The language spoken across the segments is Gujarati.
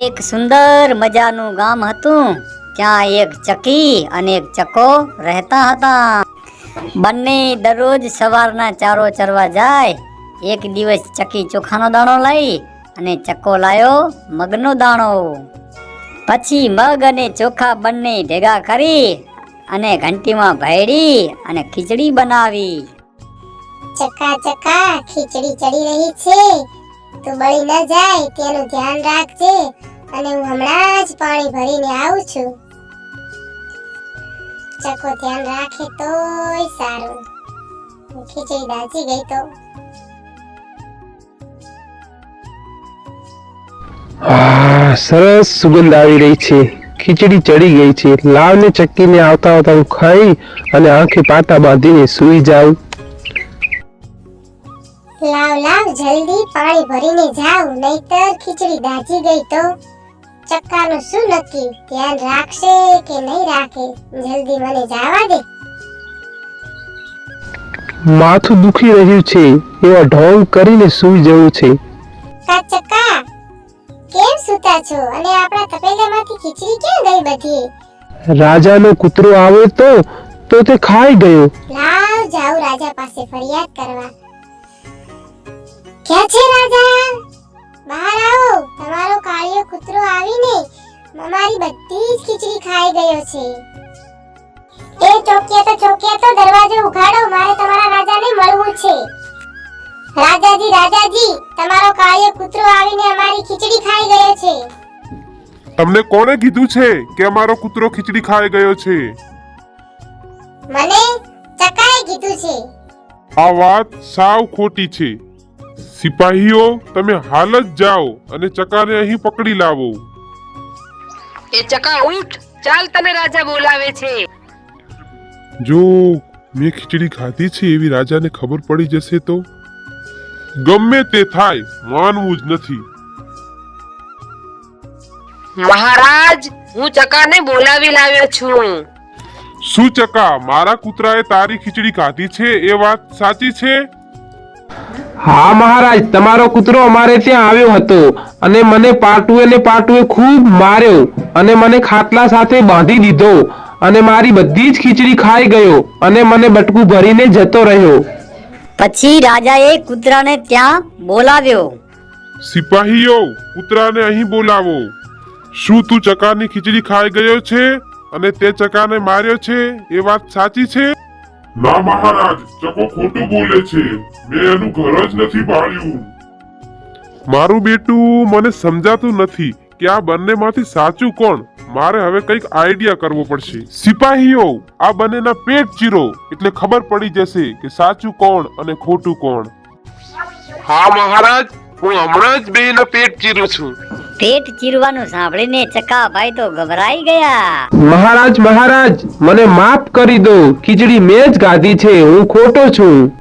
એક સુંદર મજાનું ગામ હતું. ત્યાં એક ચકી અને એક ચકો રહેતા હતા. બંને દરરોજ સવારના ચારો ચરવા જાય. એક દિવસ ચકી ચોખાનો દાણો લઈ અને ચક્કો લાયો મગનો દાણો. પછી મગ અને ચોખા બંને ભેગા કરી અને ઘંટીમાં ભેળી અને ખીચડી બનાવી. ચકા ચકા, ખીચડી ચડી રહી છે. તું બળી ન જાય, તેનું ધ્યાન રાખજે. અને હું હમણાં જ પાણી ભરીને આવું છું. ચકો ધ્યાન રાખે તોય સારું. ખીચડી દાજી ગઈ તો. સરસ સુગંધ આવી રહી છે. ખીચડી ચડી ગઈ છે. લાવને ચક્કીને આવતા આવતા હું ખાઈ અને આંખે પાટા બાંધીને સૂઈ જાઉં. લાવ લાવ જલ્દી પાણી ભરીને જાવ નહીતર ખીચડી દાજી ગઈ તો. ચક્કાનું શું નક્કી? ધ્યાન રાખશે કે નહીં રાખે? જલ્દી મને જવા દે. માથું દુખી રહ્યું છે એવા ઢોંગ કરીને સૂઈ જવું છે. કાચકા કેમ સૂતા છો? અને આપણા તપેલામાંથી ખીચડી ક્યાં ગઈ બધી? રાજાનો કૂતરો આવે તો તો તે ખાઈ ગયો. લાવ જાઉં રાજા પાસે ફરિયાદ કરવા. ક્યાં છે રાજા? બહાર આવો. તમારો કાળિયો કૂતરો આવીને અમારી બધી જ ખીચડી ખાઈ ગયો છે. એ ચોકિયા તો ચોકિયા તો દરવાજો ઉઘાડો મારે તમારા રાજાને મળવું છે. રાજાજી રાજાજી તમારો કાળિયો કૂતરો આવીને અમારી ખીચડી ખાઈ ગયો છે. તમને કોણે કીધું છે કે અમારો કૂતરો ખીચડી ખાઈ ગયો છે? મને ચકાએ કીધું છે. આ વાત સાવ ખોટી છે. સિપાહીઓ તમે હાલ જ જાઓ અને ચકાને અહીં પકડી લાવો. એ ચકા ઊઠ ચાલ તને રાજા બોલાવે છે. જો મેં ખીચડી ખાધી છે એવી રાજાને ખબર પડી જશે તો? ગમે તે થાય માનવું જ નથી. મહારાજ હું ચકાને બોલાવી લાવ્યો છું. શું ચકા મારા કૂતરાએ તારી ખીચડી ખાધી છે? એ વાત સાચી છે? હા મહારાજ તમારો કૂતરો અમારે ત્યાં આવ્યો હતો અને મને પાટુએ ને પાટુએ ખૂબ માર્યો અને મને ખાટલા સાથે બાંધી દીધો અને મારી બધી જ ખીચડી ખાઈ ગયો અને મને બટકું ભરીને જતો રહ્યો. પછી રાજાએ કૂતરાને ત્યાં બોલાવ્યો. સિપાહીઓ કૂતરાને અહીં બોલાવો. શું તું ચકાની ખીચડી ખાઈ ગયો છે અને તે ચકાને માર્યો છે? એ વાત સાચી છે? ના મહારાજ ચકો ખોટું બોલે છે. મેં એનું ઘર જ નથી ભાળ્યું મારું બેટું મને સમજાતું નથી કે આ બંનેમાંથી સાચું કોણ. મારે હવે કંઈક આઈડિયા કરવો પડશે. સિપાહીઓ આ બંનેના પેટ ચીરો. એટલે ખબર પડી જશે કે સાચું કોણ અને ખોટું કોણ. હા મહારાજ હું હમણાં જ બેના પેટ ચીરું છું. પેટ ચીરવાનું સાંભળીને ચકાભાઈ તો ગભરાઈ ગયા. મહારાજ મહારાજ મને માફ કરી દો. ખીચડી મેં જ ગાધી છે હું ખોટો છું.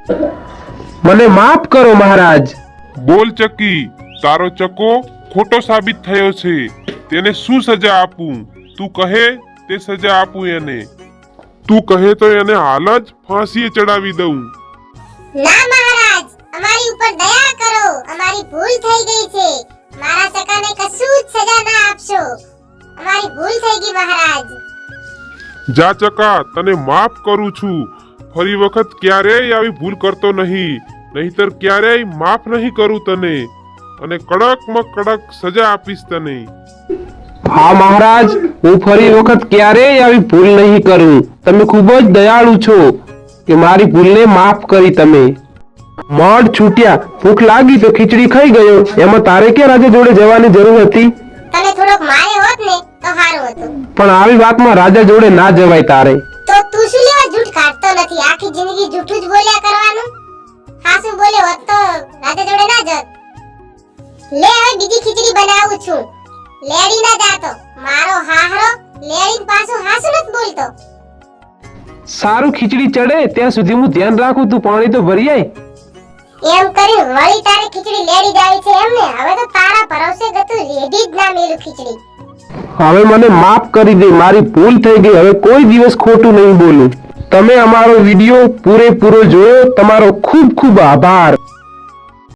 મને માફ કરો મહારાજ. બોલ ચકી તારો ચકો ખોટો સાબિત થયો છે. તેને શું સજા આપું? તું કહે તે સજા આપું એને. તું કહે તો એને હાલ જ ફાંસીએ ચડાવી દઉં. ના અમારી ઉપર દયા કરો. અમારી ભૂલ થઈ ગઈ છે. મારા સકાને કશું જ સજા ના આપશો. અમારી ભૂલ થઈ ગઈ મહારાજ. જા ચકા તને માફ કરું છું. ફરી વખત ક્યારેય આવી ભૂલ કરતો નહીં. નહીતર ક્યારેય માફ નહીં કરું તને. અને કડકમાં કડક સજા આપીશ તને. હા મહારાજ હું ફરી વખત ક્યારેય આવી ભૂલ નહીં કરું. તમે ખૂબ જ દયાળુ છો કે મારી ભૂલને માફ કરી તમે. મળ છૂટ્યા ભૂખ લાગી તો ખીચડી ખાઈ ગયો. એમાં તારે ક્યાં રાજા જોડે જવાની જરૂર હતી? તને થોડોક માર્યો હોત ને તો સારું હતું. પણ આવી વાતમાં રાજા જોડે ના જવાય તારે. તો તું શું લેવા જૂઠ કાઢતો નથી? આખી જિંદગી જૂઠું જ બોલ્યા કરવાનું? સાસુ બોલે હોત તો રાજા જોડે ના જત. લે હવે બીજી ખીચડી બનાવું છું. લેડી ના જાતો. મારો હાહરો લેડી પાછું હાસુ નથી બોલતો. સારું ખીચડી ચડે ત્યાં સુધી હું ધ્યાન રાખું તું પાણી તો ભરી આય. એમ કરી વળી તારે ખીચડી લેડી જાય છે એમને? હવે તો તારા ભરોસે ગતું રેડી જ ના મેલું ખીચડી. હવે મને માફ કરી દે, મારી ભૂલ થઈ ગઈ. હવે કોઈ દિવસ ખોટું નહીં બોલું. તમે અમારો વિડિયો પૂરેપૂરો જોયો. તમારો ખૂબ ખૂબ આભાર.